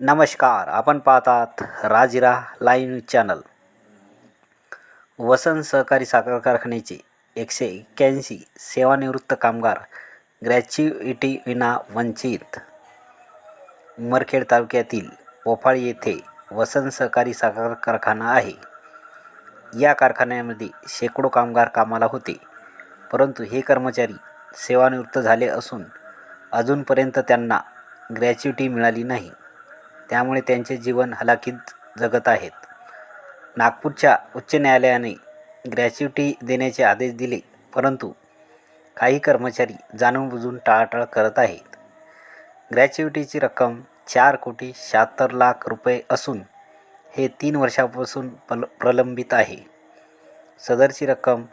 नमस्कार आपण पाहतात Rajira live news channel. Vasant सहकारी साखर कारखान्याचे एकशे एक्क्याऐंशी सेवानिवृत्त कामगार ग्रॅच्युइटी विना वंचित. उमरखेड तालुक्यातील पोफाळी येथे वसंत सहकारी साखर कारखाना आहे. या कारखान्यामध्ये शेकडो कामगार कामाला होते परंतु हे कर्मचारी सेवानिवृत्त झाले असून अजूनपर्यंत त्यांना ग्रॅच्युइटी मिळाली नाही. त्यामुळे त्यांचे जीवन हलाखीत जगत आहेत. नागपूरच्या उच्च न्यायालयाने ग्रॅच्युटी देण्याचे आदेश दिले परंतु काही कर्मचारी जाणूनबुजून टाळाटाळ करत आहेत. ग्रॅच्युटीची रक्कम चार कोटी शहात्तर लाख रुपये असून हे तीन वर्षापासून पल प्रलंबित आहे. सदरची रक्कम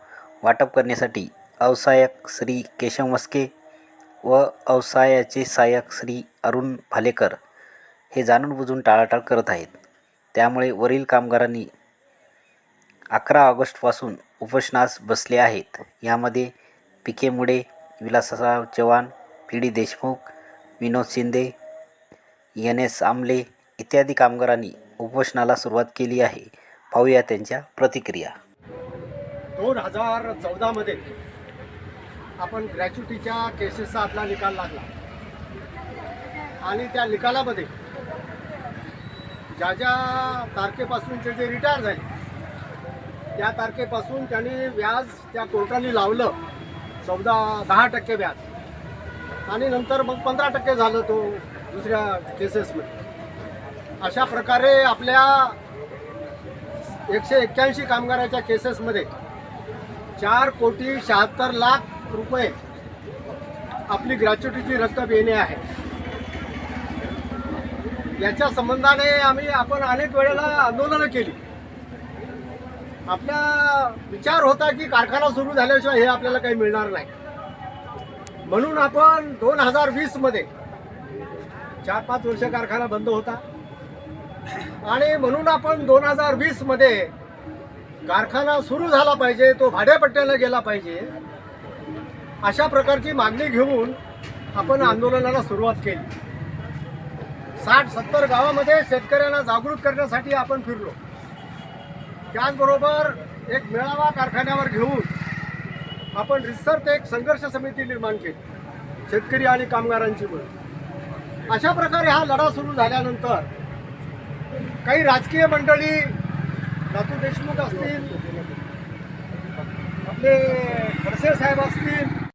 वाटप करण्यासाठी अवसायक श्री केशव मस्के व अवसायाचे सहाय्यक श्री अरुण भालेकर हे जाणून बुजून टाळाटाळ करत आहेत. त्यामुळे वरील कामगारांनी अकरा ऑगस्टपासून उपोषणास बसले आहेत. यामध्ये पिके मुडे Vilasrao Chavan P D Deshmukh Vinod Shinde N S Amle इत्यादी कामगारांनी उपोषणाला सुरुवात केली आहे. पाहूया त्यांच्या प्रतिक्रिया. दोन हजार चौदामध्ये आपण ग्रॅच्युटीच्या केसेसचा आपला निकाल लागला. आणि त्या निकालामध्ये ज्या ज्या तारखेपासूनचे जे रिटायर झाले त्या तारखेपासून त्यांनी व्याज त्या कोर्टाने लावलं चौदा दहा टक्के व्याज. आणि नंतर मग पंधरा टक्के झालं तो दुसऱ्या केसेसमध्ये. अशा प्रकारे आपल्या एकशे एक्क्याऐंशी कामगाराच्या केसेसमध्ये चार कोटी शहात्तर लाख रुपये आपली ग्रॅच्युटीची रक्कम येणे आहे. याच्या संबंधाने आम्ही आपण अनेक वेळेला आंदोलनं केली. आपला विचार होता की कारखाना सुरू झाल्याशिवाय हे आपल्याला काही मिळणार नाही. म्हणून आपण दोन हजार वीसमध्ये चार पाच वर्ष कारखाना बंद होता. आणि म्हणून आपण दोन हजार वीसमध्ये कारखाना सुरू झाला पाहिजे तो भाड्यापट्ट्यानं गेला पाहिजे अशा प्रकारची मागणी घेऊन आपण आंदोलनाला सुरुवात केली. साठ सत्तर गावामध्ये शेतकऱ्यांना जागृत करण्यासाठी आपण फिरलो. त्याचबरोबर एक मेळावा कारखान्यावर घेऊन आपण रिसर्च एक संघर्ष समिती निर्माण केली शेतकरी आणि कामगारांची मिळून अशा प्रकारे हा लढा सुरू झाल्यानंतर काही राजकीय मंडळी नातू देशमुख असतील आपले खडसे साहेब असतील